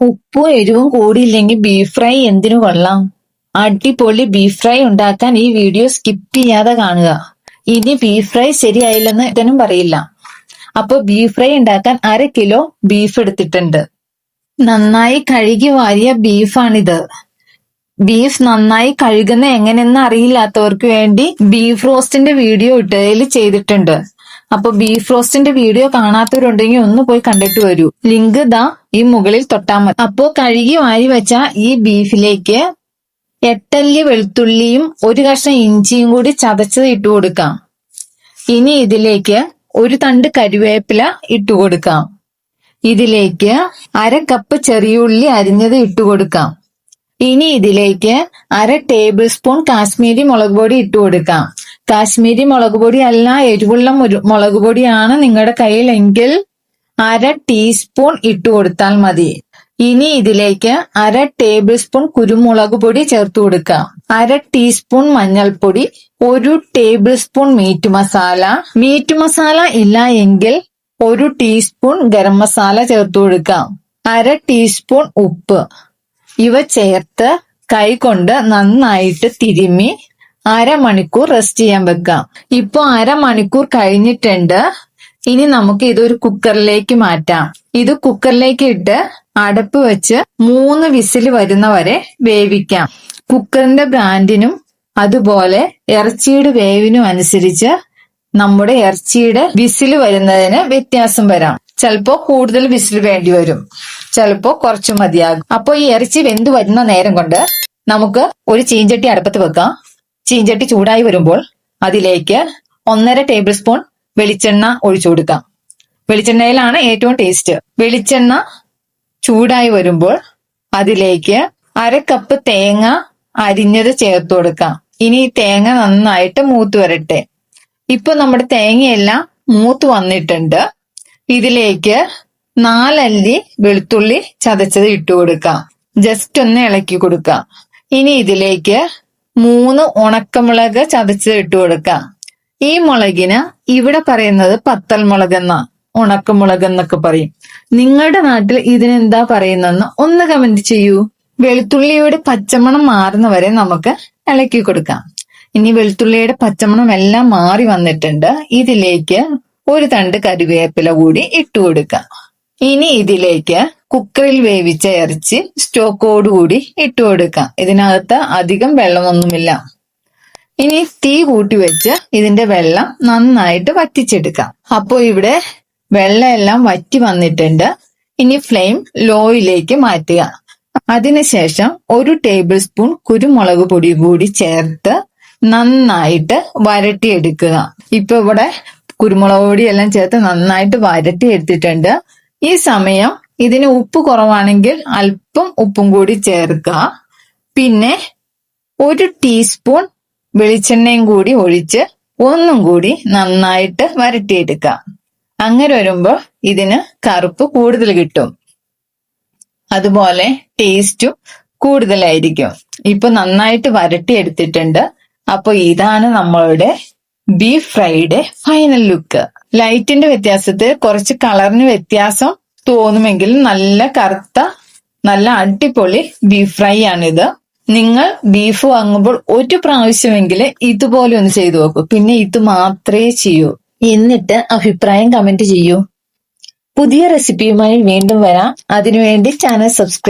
ഉപ്പും എരിവും കൂടിയില്ലെങ്കിൽ beef fry എന്തിനു കൊള്ളാം? അടിപൊളി ബീഫ് ഫ്രൈ ഉണ്ടാക്കാൻ ഈ വീഡിയോ സ്കിപ്പ് ചെയ്യാതെ കാണുക. ഇനി ബീഫ് ഫ്രൈ ശരിയായില്ലെന്ന് ഇതിനും പറയില്ല. അപ്പൊ ബീഫ് ഫ്രൈ ഉണ്ടാക്കാൻ അര കിലോ ബീഫ് എടുത്തിട്ടുണ്ട്. നന്നായി കഴുകി വാരിയ ബീഫാണിത് ബീഫ് നന്നായി കഴുകുന്ന എങ്ങനെയെന്ന് അറിയില്ലാത്തവർക്ക് വേണ്ടി ബീഫ് റോസ്റ്റിന്റെ വീഡിയോ ഇട്ടതിൽ ചെയ്തിട്ടുണ്ട്. അപ്പൊ ബീഫ് റോസ്റ്റിന്റെ വീഡിയോ കാണാത്തവരുണ്ടെങ്കിൽ ഒന്ന് പോയി കണ്ടിട്ട് വരൂ. ലിങ്ക് ദാ ഈ മുകളിൽ തൊട്ടാൽ മതി. അപ്പോ കഴുകി വാരി വെച്ച ഈ ബീഫിലേക്ക് എട്ടല്ലി വെളുത്തുള്ളിയും ഒരു കഷ്ണം ഇഞ്ചിയും കൂടി ചതച്ചത് ഇട്ടു കൊടുക്കാം. ഇനി ഇതിലേക്ക് ഒരു തണ്ട് കരുവേപ്പില ഇട്ടു കൊടുക്കാം. ഇതിലേക്ക് അര കപ്പ് ചെറിയ ഉള്ളി അരിഞ്ഞത് ഇട്ടു കൊടുക്കാം. ഇനി ഇതിലേക്ക് അര ടേബിൾ സ്പൂൺ കാശ്മീരി മുളക് പൊടി ഇട്ടു കൊടുക്കാം. കാശ്മീരി മുളക് പൊടി അല്ല എരിവുള്ള മുളക് പൊടിയാണ് നിങ്ങളുടെ കയ്യിലെങ്കിൽ അര ടീസ്പൂൺ ഇട്ടു കൊടുത്താൽ മതി. ഇനി ഇതിലേക്ക് അര ടേബിൾ സ്പൂൺ കുരുമുളക് പൊടി ചേർത്ത് കൊടുക്കുക അര ടീസ്പൂൺ മഞ്ഞൾപ്പൊടി ഒരു table spoon meat masala. Meat masala ഇല്ല എങ്കിൽ ഒരു ടീസ്പൂൺ ഗരം മസാല ചേർത്ത് കൊടുക്കാം. അര ടീസ്പൂൺ ഉപ്പ്. ഇവ ചേർത്ത് കൈ കൊണ്ട് നന്നായിട്ട് തിരുമ്മി അരമണിക്കൂർ റെസ്റ്റ് ചെയ്യാൻ വെക്കാം. ഇപ്പൊ അരമണിക്കൂർ കഴിഞ്ഞിട്ടുണ്ട്. ഇനി നമുക്ക് ഇതൊരു കുക്കറിലേക്ക് മാറ്റാം. ഇത് കുക്കറിലേക്ക് ഇട്ട് അടപ്പ് വെച്ച് മൂന്ന് വിസിൽ വരുന്ന വരെ വേവിക്കാം. കുക്കറിന്റെ ബ്രാൻഡിനും അതുപോലെ ഇറച്ചിയുടെ വേവിനും അനുസരിച്ച് നമ്മുടെ ഇറച്ചിയുടെ വിസിൽ വരുന്നതിന് വ്യത്യാസം വരാം. ചിലപ്പോ കൂടുതൽ വിസിൽ വേണ്ടി വരും. ചിലപ്പോ കുറച്ച് മതിയാകും. അപ്പൊ ഈ ഇറച്ചി വെന്ത് വരുന്ന നേരം കൊണ്ട് നമുക്ക് ഒരു ചീഞ്ചട്ടി അടുപ്പത്ത് വെക്കാം. ചീഞ്ചട്ടി ചൂടായി വരുമ്പോൾ അതിലേക്ക് ഒന്നര ടേബിൾ സ്പൂൺ വെളിച്ചെണ്ണ ഒഴിച്ചു കൊടുക്കാം. വെളിച്ചെണ്ണയിലാണ് ഏറ്റവും ടേസ്റ്റ് വെളിച്ചെണ്ണ ചൂടായി വരുമ്പോൾ അതിലേക്ക് അര കപ്പ് തേങ്ങ അരിഞ്ഞത് ചേർത്ത് കൊടുക്കാം. ഇനി തേങ്ങ നന്നായിട്ട് മൂത്ത് വരട്ടെ. ഇപ്പൊ നമ്മുടെ തേങ്ങയെല്ലാം മൂത്ത് വന്നിട്ടുണ്ട്. ഇതിലേക്ക് നാലല്ലി വെളുത്തുള്ളി ചതച്ചത് ഇട്ടു കൊടുക്കാം. ജസ്റ്റ് ഒന്ന് ഇളക്കി കൊടുക്കാം. ഇനി ഇതിലേക്ക് മൂന്ന് ഉണക്കമുളക് ചതച്ചത് ഇട്ട് കൊടുക്കാം. ഈ മുളകിന് ഇവിടെ പറയുന്നത് പത്തൽ മുളക് എന്ന ഉണക്കമുളക് എന്നൊക്കെ പറയും. നിങ്ങളുടെ നാട്ടിൽ ഇതിനെന്താ പറയുന്നതെന്ന് ഒന്ന് കമന്റ് ചെയ്യൂ. വെളുത്തുള്ളിയുടെ പച്ചമണം മാറുന്നവരെ നമുക്ക് ഇളക്കി കൊടുക്കാം. ഇനി വെളുത്തുള്ളിയുടെ പച്ചമണം എല്ലാം മാറി വന്നിട്ടുണ്ട്. ഇതിലേക്ക് ഒരു തണ്ട് കറിവേപ്പില കൂടി ഇട്ടു കൊടുക്കാം. ഇനി ഇതിലേക്ക് കുക്കറിൽ വേവിച്ച ഇറച്ചി സ്റ്റോക്കോടുകൂടി ഇട്ടു കൊടുക്കാം. ഇതിനകത്ത് അധികം വെള്ളമൊന്നുമില്ല. ഇനി തീ കൂട്ടി വെച്ച് ഇതിന്റെ വെള്ളം നന്നായിട്ട് വറ്റിച്ചെടുക്കാം. അപ്പോൾ ഇവിടെ വെള്ളമെല്ലാം വറ്റി വന്നിട്ടുണ്ട്. ഇനി ഫ്ലെയിം ലോയിലേക്ക് മാറ്റുക. അതിനുശേഷം ഒരു ടേബിൾ സ്പൂൺ കുരുമുളക് പൊടി കൂടി ചേർത്ത് നന്നായിട്ട് വരട്ടിയെടുക്കുക. ഇപ്പൊ ഇവിടെ കുരുമുളക് പൊടി എല്ലാം ചേർത്ത് നന്നായിട്ട് വരട്ടി എടുത്തിട്ടുണ്ട് ഈ സമയം ഇതിന് ഉപ്പ് കുറവാണെങ്കിൽ അല്പം ഉപ്പും കൂടി ചേർക്കുക. പിന്നെ ഒരു ടീസ്പൂൺ വെളിച്ചെണ്ണയും കൂടി ഒഴിച്ച് ഒന്നും കൂടി നന്നായിട്ട് വരട്ടിയെടുക്കുക. അങ്ങനെ വരുമ്പോൾ ഇതിന് കറുപ്പ് കൂടുതൽ കിട്ടും. അതുപോലെ ടേസ്റ്റും കൂടുതലായിരിക്കും. ഇപ്പൊ നന്നായിട്ട് വരട്ടിയെടുത്തിട്ടുണ്ട്. അപ്പോൾ ഇതാണ് നമ്മളുടെ ബീഫ് ഫ്രൈയുടെ ഫൈനൽ ലുക്ക് ലൈറ്റിന്റെ വ്യത്യാസത്തിൽ കുറച്ച് കളറിന് വ്യത്യാസം തോന്നുമെങ്കിലും നല്ല കറുത്ത നല്ല അടിപൊളി ബീഫ് ഫ്രൈ ആണിത്. നിങ്ങൾ ബീഫ് വാങ്ങുമ്പോൾ ഒരു പ്രാവശ്യമെങ്കിൽ ഇതുപോലെ ഒന്ന് ചെയ്തു നോക്കൂ. പിന്നെ ഇത് മാത്രമേ ചെയ്യൂ. എന്നിട്ട് അഭിപ്രായം കമന്റ് ചെയ്യൂ. പുതിയ റെസിപ്പിയുമായി വീണ്ടും വരാം. അതിനുവേണ്ടി ചാനൽ സബ്സ്ക്രൈബ്